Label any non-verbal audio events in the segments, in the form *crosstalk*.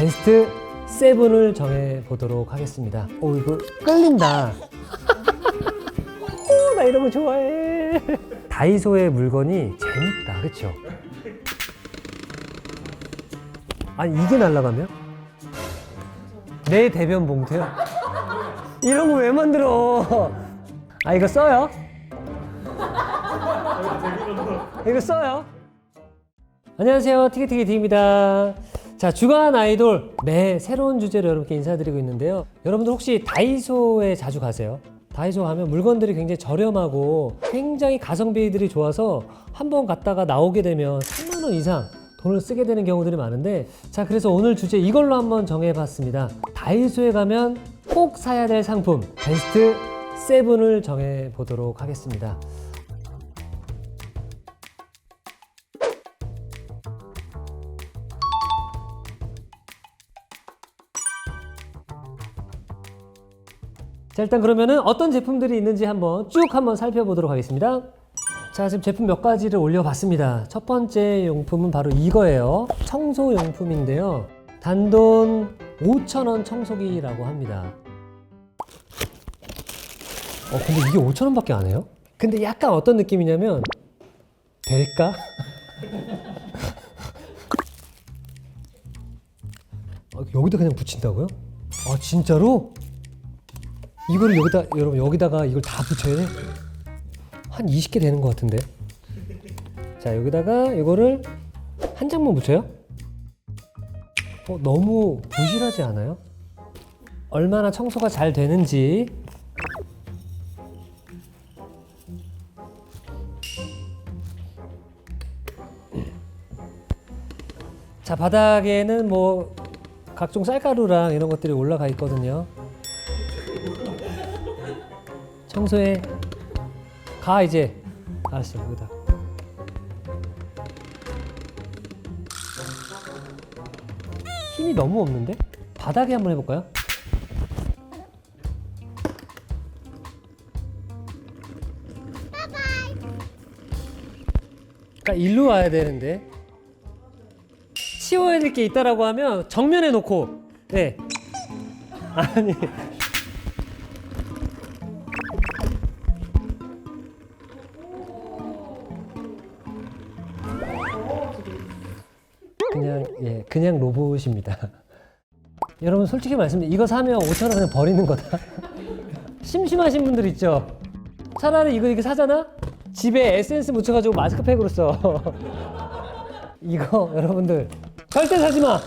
베스트 7을 정해 보도록 하겠습니다. 오 이거 끌린다. 오, 나 이런 거 좋아해. 다이소의 물건이 재밌다, 그렇죠? 아니 이게 날라가면 내 대변 봉투요? 이런 거 왜 만들어? 아 이거 써요? 이거 써요? 안녕하세요. 티켓티켓티입니다. 자, 주간 아이돌 매 새로운 주제로 여러분께 인사드리고 있는데요. 여러분들 혹시 다이소에 자주 가세요? 다이소 가면 물건들이 굉장히 저렴하고 굉장히 가성비들이 좋아서 한 번 갔다가 나오게 되면 3만 원 이상 돈을 쓰게 되는 경우들이 많은데 자 그래서 오늘 주제 이걸로 한번 정해봤습니다 다이소에 가면 꼭 사야 될 상품 베스트 7을 정해보도록 하겠습니다 자 일단 그러면은 어떤 제품들이 있는지 한번 쭉 한번 살펴보도록 하겠습니다. 자 지금 제품 몇 가지를 올려봤습니다. 첫 번째 용품은 바로 이거예요. 청소 용품인데요. 단돈 5,000원 청소기라고 합니다. 어 근데 이게 5,000원밖에 안 해요? 근데 약간 어떤 느낌이냐면 될까? *laughs* 어, 여기다 그냥 붙인다고요? 아 진짜로? 이거를 여기다 여러분 여기다가 이걸 다 붙여야 돼? 한 20개 되는 것 같은데. 자 여기다가 이거를 한 장만 붙여요? 어, 너무 부실하지 않아요? 얼마나 청소가 잘 되는지 자 바닥에는 뭐 각종 쌀가루랑 이런 것들이 올라가 있거든요. 청소해 가 이제. 알았어 여기다. 힘이 너무 없는데? 바닥에 한번 해볼까요? 그러니까 일로 와야 되는데. 치워야 될 게 있다라고 하면 정면에 놓고. 네. 아니 그냥 로봇입니다. *laughs* 여러분 솔직히 말씀드리면 이거 사면 5천 원 그냥 버리는 거다. *laughs* 심심하신 분들 있죠. 차라리 이거 이렇게 사잖아. 집에 에센스 묻혀가지고 마스크팩으로 써. *laughs* 이거 여러분들 절대 사지 마.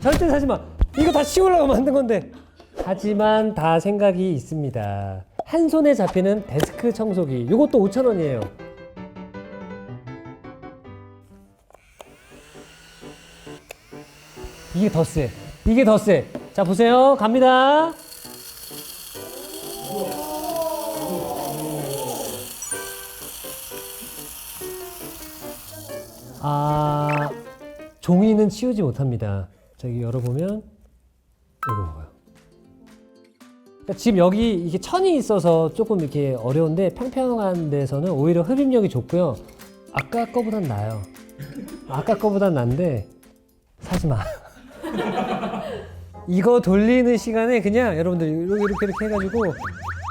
절대 사지 마. 이거 다 치우려고 만든 건데. 하지만 다 생각이 있습니다. 한 손에 잡히는 데스크 청소기. 이것도 5천 원이에요. 이게 더 세. 이게 더 세. 자, 보세요. 갑니다. 아, 종이는 치우지 못합니다. 저기 열어보면, 이거 봐봐요. 그러니까 지금 여기 이게 천이 있어서 조금 이렇게 어려운데 평평한 데서는 오히려 흡입력이 좋고요. 아까 거보단 나아요. 아까 거보단 난데 사지 마. *laughs* *laughs* 이거 돌리는 시간에 그냥 여러분들 이렇게 이렇게, 해가지고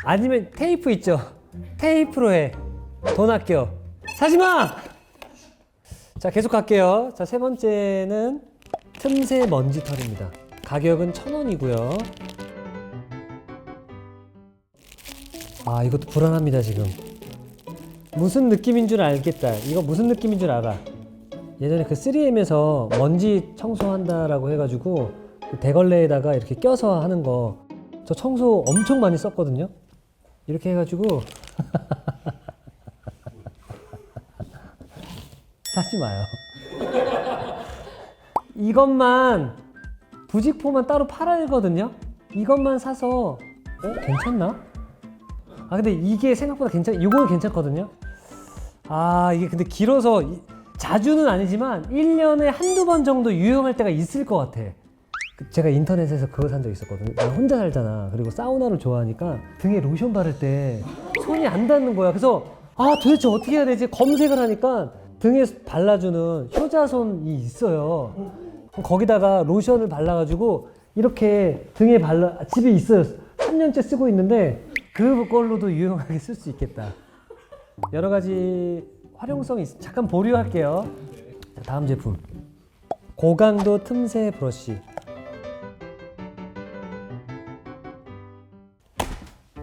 아니면 테이프 있죠? 테이프로 해. 돈 아껴. 사지 마. 자 계속 갈게요. 자 세 번째는 틈새 먼지 털입니다. 가격은 천 원이고요. 아 이것도 불안합니다 지금. 무슨 느낌인 줄 알겠다. 이거 무슨 느낌인 줄 알아. 예전에 그 3M에서 먼지 청소한다라고 해가지고 그 대걸레에다가 이렇게 껴서 하는 거 저 청소 엄청 많이 썼거든요. 이렇게 해가지고 *laughs* 사지 마요. *laughs* 이것만 부직포만 따로 팔아거든요. 이것만 사서 어 괜찮나? 아 근데 이게 생각보다 괜찮. 이거는 괜찮거든요. 아 이게 근데 길어서 이- 자주는 아니지만 1년에 한두 번 정도 유용할 때가 있을 것 같아. 그 제가 인터넷에서 그거 산 적 있었거든요. 나 혼자 살잖아. 그리고 사우나를 좋아하니까 등에 로션 바를 때 손이 안 닿는 거야. 그래서 아 도대체 어떻게 해야 되지? 검색을 하니까 등에 발라주는 효자손이 있어요. 거기다가 로션을 발라가지고 이렇게 등에 발라 아, 집에 있어요. 3년째 쓰고 있는데 그걸로도 유용하게 쓸 수 있겠다. 여러 가지 활용성이 있... 잠깐 보류할게요. 자, 다음 제품 고강도 틈새 브러쉬.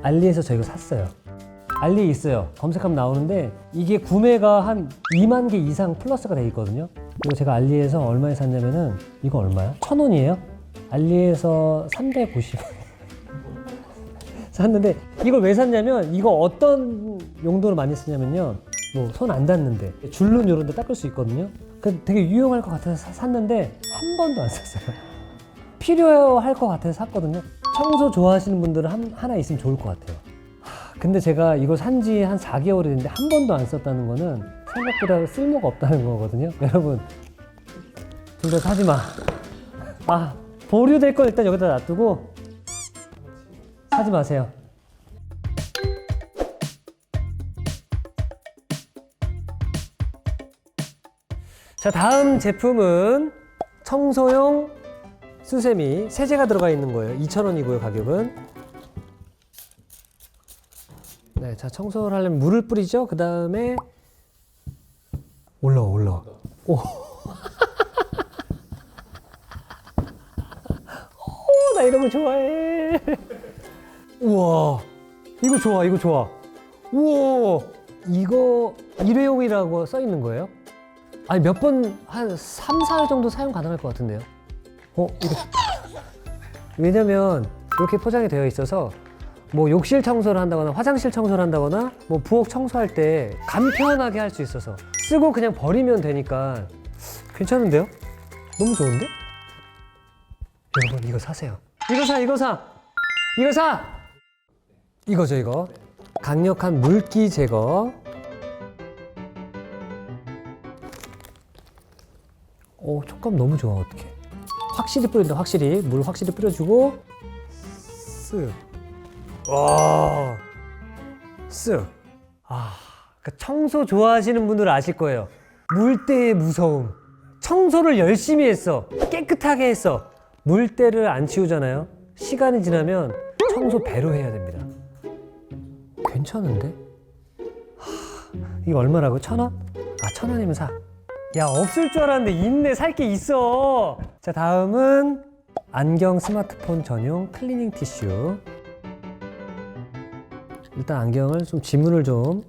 알리에서 저 이거 샀어요. 알리에 있어요. 검색하면 나오는데 이게 구매가 한 2만 개 이상 플러스가 돼 있거든요. 그리고 제가 알리에서 얼마에 샀냐면은 이거 얼마야? 천 원이에요. 알리에서 350원. *laughs* 샀는데 이걸 왜 샀냐면 이거 어떤 용도로 많이 쓰냐면요. 뭐 손 안 닿는데 줄눈 이런 데 닦을 수 있거든요. 그 되게 유용할 것 같아서 사- 샀는데 한 번도 안 썼어요. *laughs* 필요할 것 같아서 샀거든요. 청소 좋아하시는 분들은 한- 하나 있으면 좋을 것 같아요. 하, 근데 제가 이거 산지 한 4개월이 됐는데 한 번도 안 썼다는 거는 생각보다 쓸모가 없다는 거거든요. *laughs* 여러분, 둘 다 사지 마. 아, 보류될 건 일단 여기다 놔두고 사지 마세요. 자, 다음 제품은 청소용 수세미 세제가 들어가 있는 거예요. 2,000원이고요, 가격은. 네, 자, 청소를 하려면 물을 뿌리죠. 그 다음에 올라와, 올라와. 오. 오, *laughs* 나 이런 거 좋아해. 우와, 이거 좋아, 이거 좋아. 우와, 이거 일회용이라고 써 있는 거예요? 아니, 몇 번, 한 3, 4일 정도 사용 가능할 것 같은데요? 어, 이거. 왜냐면 이렇게 포장이 되어 있어서 뭐 욕실 청소를 한다거나 화장실 청소를 한다거나 뭐 부엌 청소할 때 간편하게 할 수 있어서 쓰고 그냥 버리면 되니까 괜찮은데요? 너무 좋은데? 여러분 이거 사세요. 이거 사, 이거 사, 이거 사. 이거죠, 이거. 강력한 물기 제거. 오, 촉감 너무 좋아, 어떡해. 확실히 뿌린다, 확실히. 물 확실히 뿌려주고, 쓱. 와, 쓱. 아, 그러니까 청소 좋아하시는 분들은 아실 거예요. 물때의 무서움. 청소를 열심히 했어. 깨끗하게 했어. 물때를 안 치우잖아요. 시간이 지나면 청소 배로 해야 됩니다. 괜찮은데? 하, 이거 얼마라고? 천 원? 아, 천 원이면 사. 야, 없을 줄 알았는데 있네. 살 게 있어. 자, 다음은 안경 스마트폰 전용 클리닝 티슈. 일단 안경을 좀 지문을 좀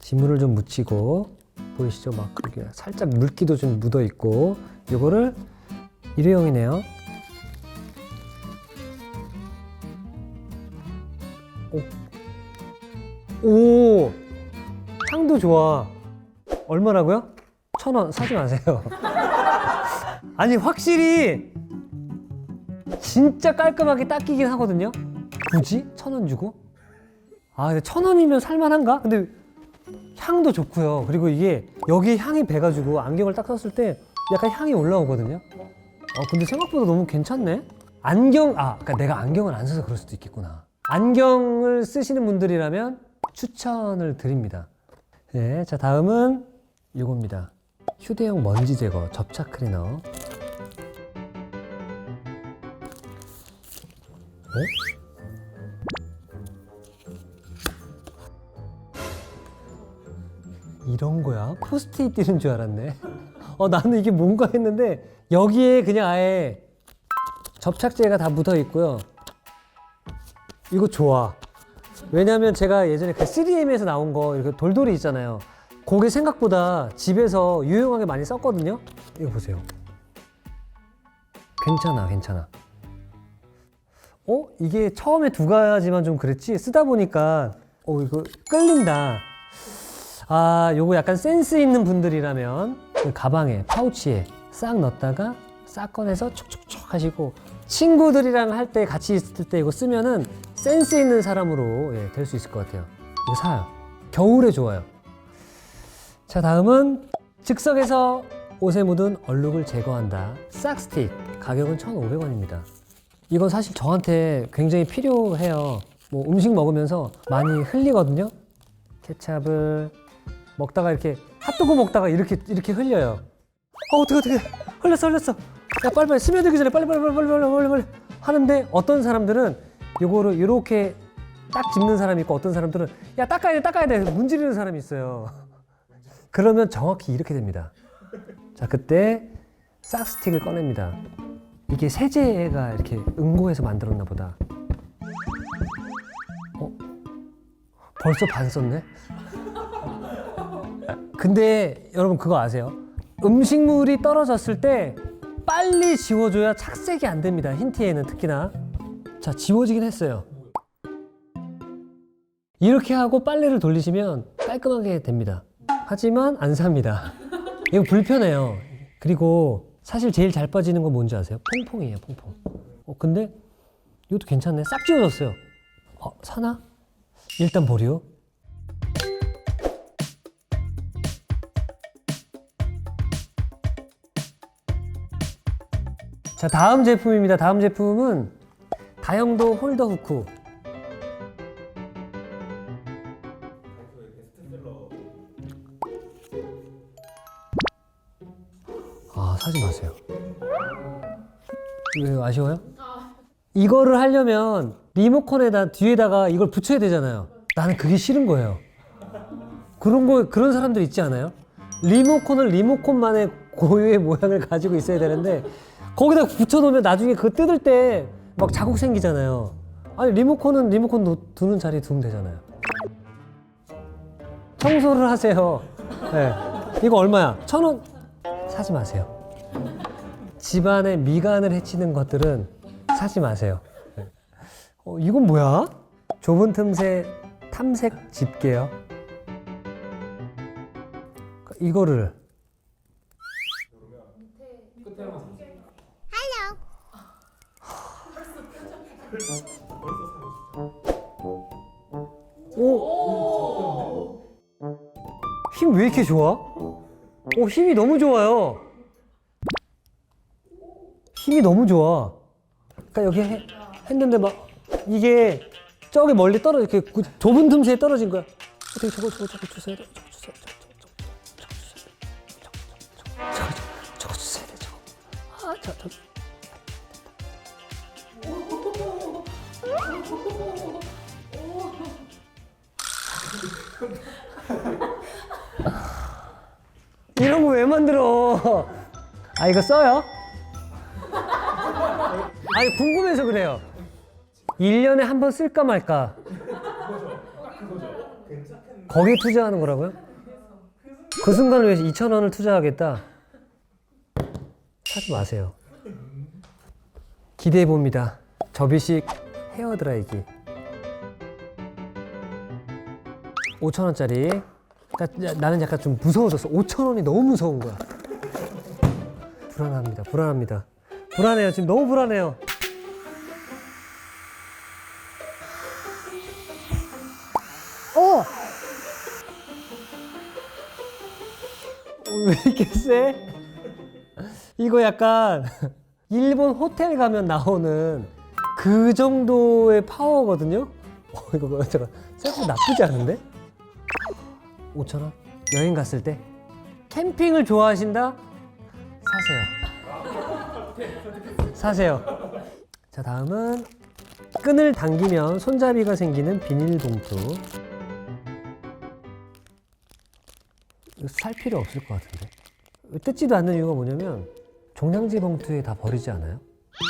지문을 좀 묻히고 보이시죠? 막 그렇게 살짝 물기도 좀 묻어 있고 이거를 일회용이네요. 오. 오. 향도 좋아. 얼마라고요? 천 원 사지 마세요. *laughs* 아니 확실히 진짜 깔끔하게 닦이긴 하거든요. 굳이 천 원 주고? 아 근데 천 원이면 살만한가? 근데 향도 좋고요. 그리고 이게 여기 향이 배가지고 안경을 딱 썼을 때 약간 향이 올라오거든요. 어 근데 생각보다 너무 괜찮네. 안경 아 그러니까 내가 안경을 안 써서 그럴 수도 있겠구나. 안경을 쓰시는 분들이라면 추천을 드립니다. 네, 자 다음은 이겁니다. 휴대용 먼지 제거 접착 클리너. 어? 이런 거야? 포스트잇 띄는 줄 알았네. 어 나는 이게 뭔가 했는데 여기에 그냥 아예 접착제가 다 묻어 있고요. 이거 좋아. 왜냐면 제가 예전에 그 3M에서 나온 거 이렇게 돌돌이 있잖아요. 그게 생각보다 집에서 유용하게 많이 썼거든요. 이거 보세요. 괜찮아, 괜찮아. 어? 이게 처음에 두 가지만 좀 그랬지 쓰다 보니까 어 이거 끌린다. 아, 요거 약간 센스 있는 분들이라면 그 가방에 파우치에 싹 넣었다가 싹 꺼내서 촉촉촉 하시고 친구들이랑 할 때 같이 있을 때 이거 쓰면은 센스 있는 사람으로 예, 될 수 있을 것 같아요. 이거 사요. 겨울에 좋아요. 자, 다음은 즉석에서 옷에 묻은 얼룩을 제거한다. 싹스틱. 가격은 1,500원입니다. 이건 사실 저한테 굉장히 필요해요. 뭐 음식 먹으면서 많이 흘리거든요. 케찹을 먹다가 이렇게 핫도그 먹다가 이렇게 이렇게 흘려요. 어 어떻게 어떻게 흘렸어 흘렸어. 야 빨리빨리 스며들기 전에 빨리빨리 빨리빨리 빨리빨리 빨리 하는데 어떤 사람들은 요거를 이렇게 딱 집는 사람이 있고 어떤 사람들은 야 닦아야 돼 닦아야 돼 문지르는 사람이 있어요 그러면 정확히 이렇게 됩니다 자 그때 싹스틱을 꺼냅니다 이게 세제가 이렇게 응고해서 만들었나 보다 어? 벌써 반 썼네? 근데 여러분 그거 아세요? 음식물이 떨어졌을 때 빨리 지워줘야 착색이 안 됩니다. 흰티에는 특히나. 자, 지워지긴 했어요. 이렇게 하고 빨래를 돌리시면 깔끔하게 됩니다. 하지만 안 삽니다. 이거 불편해요. 그리고 사실 제일 잘 빠지는 건 뭔지 아세요? 퐁퐁이에요, 퐁퐁. 어, 근데 이것도 괜찮네. 싹 지워졌어요. 어, 사나? 일단 보류. 자, 다음 제품입니다. 다음 제품은 다용도 홀더 후크. 마세요. 왜 아쉬워요? 이거를 하려면 리모컨에다 뒤에다가 이걸 붙여야 되잖아요. 나는 그게 싫은 거예요. 그런 거 그런 사람들 있지 않아요? 리모컨을 리모컨만의 고유의 모양을 가지고 있어야 되는데 거기다 붙여놓으면 나중에 그거 뜯을 때 막 자국 생기잖아요. 아니 리모컨은 리모컨 놓- 두는 자리에 두면 되잖아요. 청소를 하세요. 네. 이거 얼마야? 천 원. 사지 마세요. 집안의 미간을 해치는 것들은 사지 마세요. 네. 어, 이건 뭐야? 좁은 틈새 탐색 집게요. 이거를 오. 힘 왜 이렇게 좋아? 오, 힘이 너무 좋아요. 힘이 너무 좋아. 그러니까 여기 해- 했는데 막 이게 저기 멀리 떨어 이렇게 그 좁은 틈새에 떨어진 거야. 어떻게 저거 저거 저거 주세요. 저거 주세요. 저거 저거 저거 저거 저거 저거 저거 주세요. 저거. 아, 저 저. *laughs* 이런 거 왜 만들어? 아 이거 써요? 아니 궁금해서 그래요. 1년에 한 번 쓸까 말까? 거기에 투자하는 거라고요? 그 순간을 위해서 2천 원을 투자하겠다? 사지 마세요. 기대해 봅니다. 접이식 헤어 드라이기. 5천 원짜리. 그러니까 나는 약간 좀 무서워졌어. 5천 원이 너무 무서운 거야. 불안합니다. 불안합니다. 불안해요. 지금 너무 불안해요. 어! 어, 왜 이렇게 세? 이거 약간 일본 호텔 가면 나오는 그 정도의 파워거든요? 어, 이거. 생각보다 나쁘지 않은데? 5,000원? 여행 갔을 때? 캠핑을 좋아하신다? 사세요. 사세요. 자, 다음은 끈을 당기면 손잡이가 생기는 비닐봉투. 살 필요 없을 것 같은데. 뜯지도 않는 이유가 뭐냐면 종량제 봉투에 다 버리지 않아요?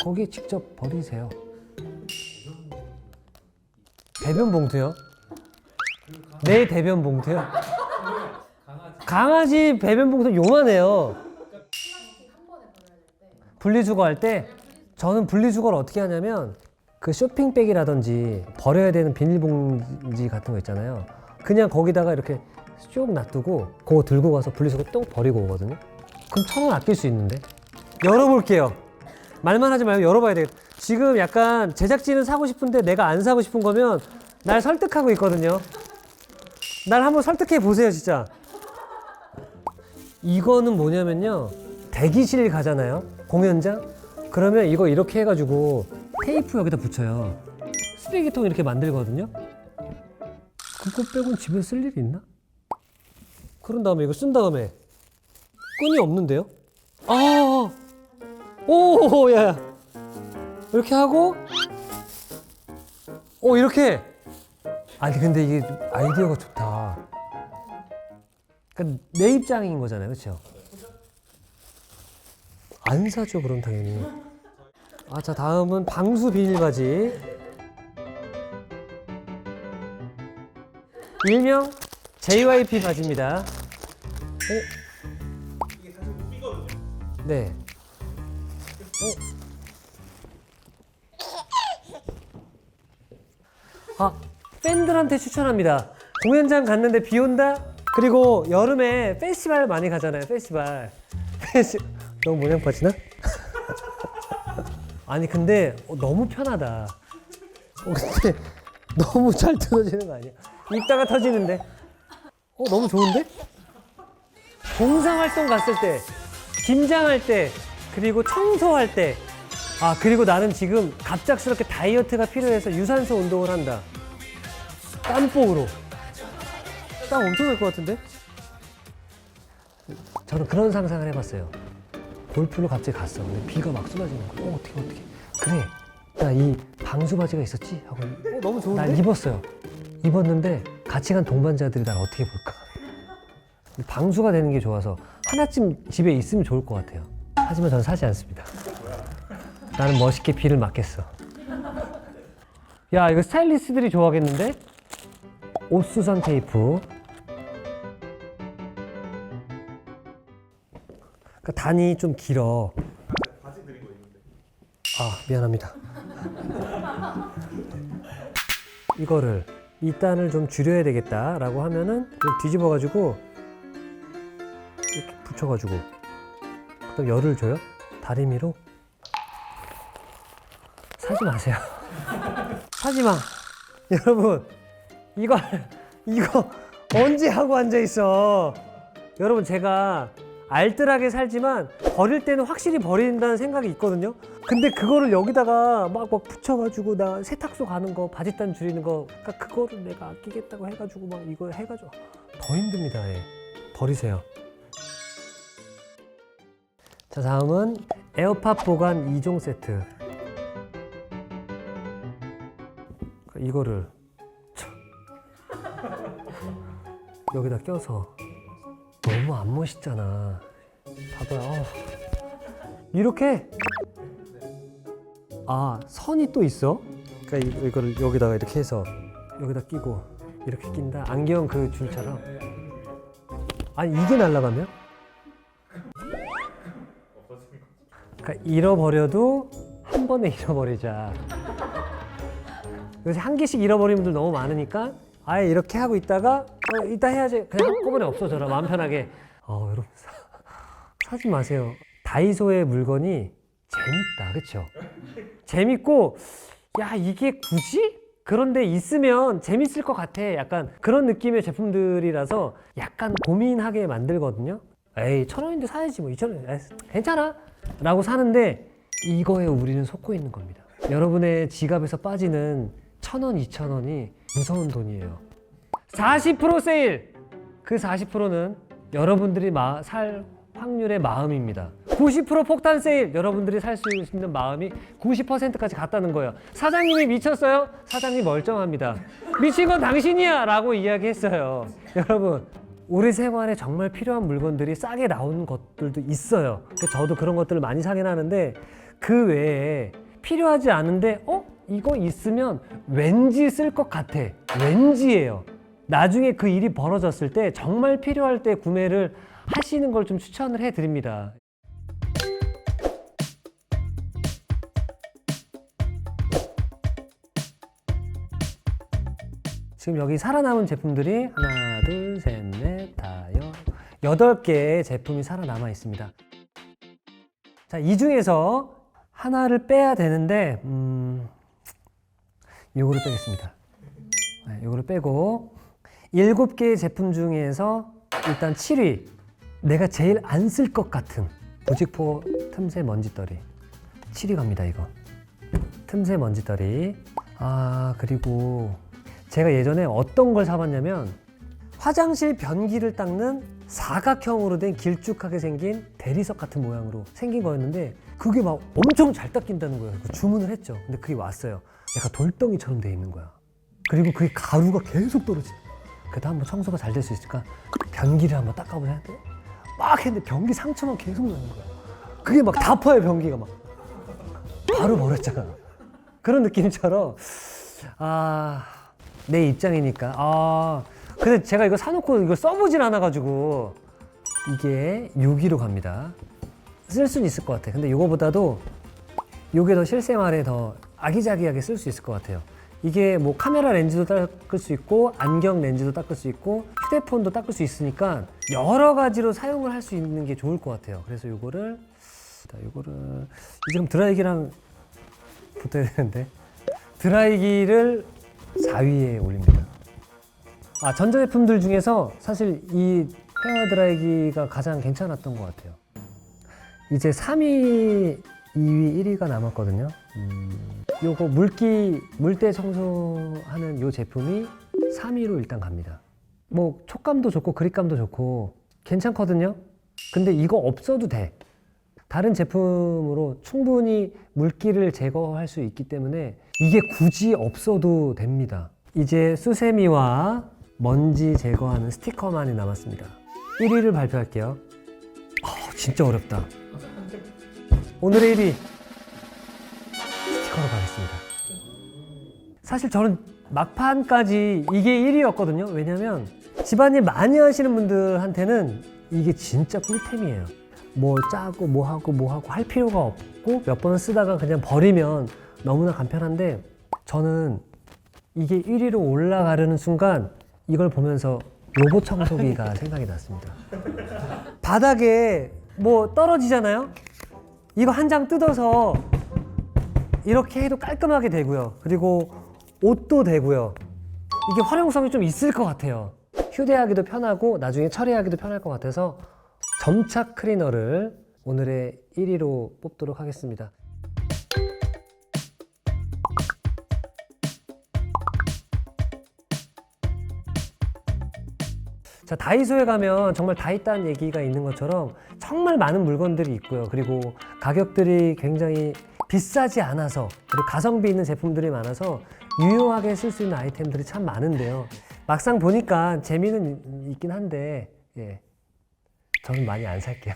거기에 직접 버리세요. 배변 봉투요? 내 대변 봉투요? 강아지 배변 봉투 요만해요. 분리수거 할 때 저는 분리수거를 어떻게 하냐면 그 쇼핑백이라든지 버려야 되는 비닐봉지 같은 거 있잖아요. 그냥 거기다가 이렇게 쭉 놔두고 그거 들고 가서 분리수거 똥 버리고 오거든요. 그럼 천 원 아낄 수 있는데. 열어볼게요. 말만 하지 말고 열어봐야 되겠다. 지금 약간 제작진은 사고 싶은데 내가 안 사고 싶은 거면 날 설득하고 있거든요. 날 한번 설득해 보세요, 진짜. 이거는 뭐냐면요. 대기실 가잖아요. 공연장? 그러면 이거 이렇게 해가지고 테이프 여기다 붙여요. 쓰레기통 이렇게 만들거든요. 그거 빼곤 집에 쓸 일이 있나? 그런 다음에 이거 쓴 다음에 끈이 없는데요? 아, 어 오, 야, 야. 이렇게 하고, 오, 이렇게. 아니, 근데 이게 아이디어가 좋다. 그러니까 내 입장인 거잖아요, 그렇죠? 안 사죠, 그럼 당연히. 아, 자, 다음은 방수 비닐 바지. 일명 JYP 바지입니다. 어? 네. 어? 아, 팬들한테 추천합니다. 공연장 갔는데 비 온다? 그리고 여름에 페스티벌 많이 가잖아요, 페스티벌. *laughs* 페스티... 너무 모양 빠지나? 아니, 근데 어, 너무 편하다. 어, 근데 너무 잘 뜯어지는 거 아니야? 입다가 터지는데? 어, 너무 좋은데? 봉사활동 갔을 때, 김장할 때, 그리고 청소할 때, 아, 그리고 나는 지금 갑작스럽게 다이어트가 필요해서 유산소 운동을 한다. 땀복으로. 땀 엄청 날 것 같은데? 저는 그런 상상을 해봤어요. 골프로 갑자기 갔어. 근데 비가 막 쏟아지는 거야. 어, 어떻게, 어떻게. 그래. 나 이 방수 바지가 있었지? 하고. 어, 너무 좋은데? 날 입었어요. 입었는데 같이 간 동반자들이 날 어떻게 볼까? 방수가 되는 게 좋아서 하나쯤 집에 있으면 좋을 것 같아요. 하지만 저는 사지 않습니다. 나는 멋있게 비를 맞겠어. 야, 이거 스타일리스트들이 좋아하겠는데? 옷수선 테이프. 그 단이 좀 길어. 아, 미안합니다. 이거를 이 단을 좀 줄여야 되겠다라고 하면은 이렇게 뒤집어 가지고 이렇게 붙여 가지고 그다음 열을 줘요. 다리미로 사지 마세요. *laughs* 사지 마. 여러분 이거 이거 언제 하고 앉아 있어? 여러분 제가 알뜰하게 살지만 버릴 때는 확실히 버린다는 생각이 있거든요. 근데 그거를 여기다가 막, 막 붙여가지고 나 세탁소 가는 거 바짓단 줄이는 거 그러니까 그거를 내가 아끼겠다고 해가지고 막 이거 해가지고 더 힘듭니다. 예. 버리세요. 자 다음은 에어팟 보관 2종 세트. 이거를 여기다 껴서 너무 안 멋있잖아. 봐봐요. 어우. 이렇게 아 선이 또 있어? 그러니까 이- 이거를 여기다가 이렇게 해서 여기다 끼고 이렇게 낀다. 안경 그 줄처럼. 아니 이게 날아가면? 그러니까 잃어버려도 한 번에 잃어버리자. 요새 한 개씩 잃어버리는 분들 너무 많으니까 아예 이렇게 하고 있다가 어, 이따 해야지. 그냥 한꺼번에 없어져라. 마음 편하게. 어 여러분 사, 사지 마세요. 다이소의 물건이 재밌다. 그쵸? 재밌고 야 이게 굳이? 그런데 있으면 재밌을 것 같아. 약간 그런 느낌의 제품들이라서 약간 고민하게 만들거든요. 에이 천 원인데 사야지 뭐. 이천 원. 괜찮아. 라고 사는데 이거에 우리는 속고 있는 겁니다. 여러분의 지갑에서 빠지는 천 원, 이천 원이 무서운 돈이에요. 40% 세일! 그 40%는 여러분들이 마- 살 확률의 마음입니다. 90% 폭탄 세일! 여러분들이 살 수 있는 마음이 90%까지 갔다는 거예요. 사장님이 미쳤어요? 사장님 멀쩡합니다. 미친 건 당신이야! 라고 이야기했어요. 여러분, 우리 생활에 정말 필요한 물건들이 싸게 나오는 것들도 있어요. 저도 그런 것들을 많이 사긴 하는데 그 외에 필요하지 않은데 어? 이거 있으면 왠지 쓸 것 같아. 왠지예요. 나중에 그 일이 벌어졌을 때 정말 필요할 때 구매를 하시는 걸 좀 추천을 해 드립니다. 지금 여기 살아남은 제품들이 하나, 둘, 셋, 넷, 다, 여, 여덟 개의 제품이 살아남아 있습니다. 자, 이 중에서 하나를 빼야 되는데, 음, 요거를 빼겠습니다. 네, 요거를 빼고, 일곱 개의 제품 중에서 일단 7위. 내가 제일 안 쓸 것 같은 부직포 틈새 먼지떨이. 7위 갑니다, 이거. 틈새 먼지떨이. 아, 그리고 제가 예전에 어떤 걸 사봤냐면 화장실 변기를 닦는 사각형으로 된 길쭉하게 생긴 대리석 같은 모양으로 생긴 거였는데 그게 막 엄청 잘 닦인다는 거예요. 그 주문을 했죠. 근데 그게 왔어요. 약간 돌덩이처럼 돼 있는 거야. 그리고 그게 가루가 계속 떨어지. 그래도 한번 청소가 잘 될 수 있을까? 변기를 한번 닦아보자 했더니 막 했는데 변기 상처만 계속 나는 거야. 그게 막 다 퍼요 변기가 막. 바로 버렸잖아. 그런 느낌처럼 아 내 입장이니까 아 근데 제가 이거 사놓고 이걸 써보진 않아가지고 이게 6위로 갑니다. 쓸 수는 있을 것 같아. 근데 이거보다도 이게 더 실생활에 더 아기자기하게 쓸 수 있을 것 같아요. 이게 뭐 카메라 렌즈도 닦을 수 있고 안경 렌즈도 닦을 수 있고 휴대폰도 닦을 수 있으니까 여러 가지로 사용을 할 수 있는 게 좋을 것 같아요. 그래서 이거를 자, 이거를 그럼 드라이기랑 붙어야 되는데 드라이기를 4위에 올립니다. 아 전자제품들 중에서 사실 이 헤어 드라이기가 가장 괜찮았던 것 같아요. 이제 3위, 2위, 1위가 남았거든요. 음, 요거 물기 물때 청소하는 요 제품이 3위로 일단 갑니다. 뭐 촉감도 좋고 그립감도 좋고 괜찮거든요. 근데 이거 없어도 돼. 다른 제품으로 충분히 물기를 제거할 수 있기 때문에 이게 굳이 없어도 됩니다. 이제 수세미와 먼지 제거하는 스티커만이 남았습니다. 1위를 발표할게요. 아, 진짜 어렵다. 오늘의 1위 가겠습니다. 사실 저는 막판까지 이게 1위였거든요. 왜냐면 집안일 많이 하시는 분들한테는 이게 진짜 꿀템이에요. 뭐 짜고 뭐 하고 뭐 하고 할 필요가 없고 몇 번을 쓰다가 그냥 버리면 너무나 간편한데 저는 이게 1위로 올라가려는 순간 이걸 보면서 로봇 청소기가 *laughs* 생각이 났습니다. 바닥에 뭐 떨어지잖아요? 이거 한 장 뜯어서 이렇게 해도 깔끔하게 되고요. 그리고 옷도 되고요. 이게 활용성이 좀 있을 것 같아요. 휴대하기도 편하고 나중에 처리하기도 편할 것 같아서 점착 클리너를 오늘의 1위로 뽑도록 하겠습니다. 자, 다이소에 가면 정말 다 있다는 얘기가 있는 것처럼 정말 많은 물건들이 있고요. 그리고 가격들이 굉장히 비싸지 않아서 그리고 가성비 있는 제품들이 많아서 유용하게 쓸 수 있는 아이템들이 참 많은데요. 막상 보니까 재미는 있긴 한데, 예. 저는 많이 안 살게요.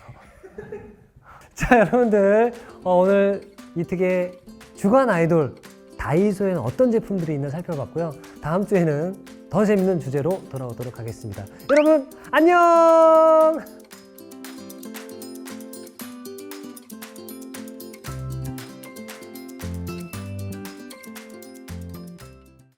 *laughs* 자, 여러분들. 어, 오늘 이특의 주간 아이돌 다이소에는 어떤 제품들이 있나 살펴봤고요. 다음 주에는 더 재밌는 주제로 돌아오도록 하겠습니다. 여러분, 안녕!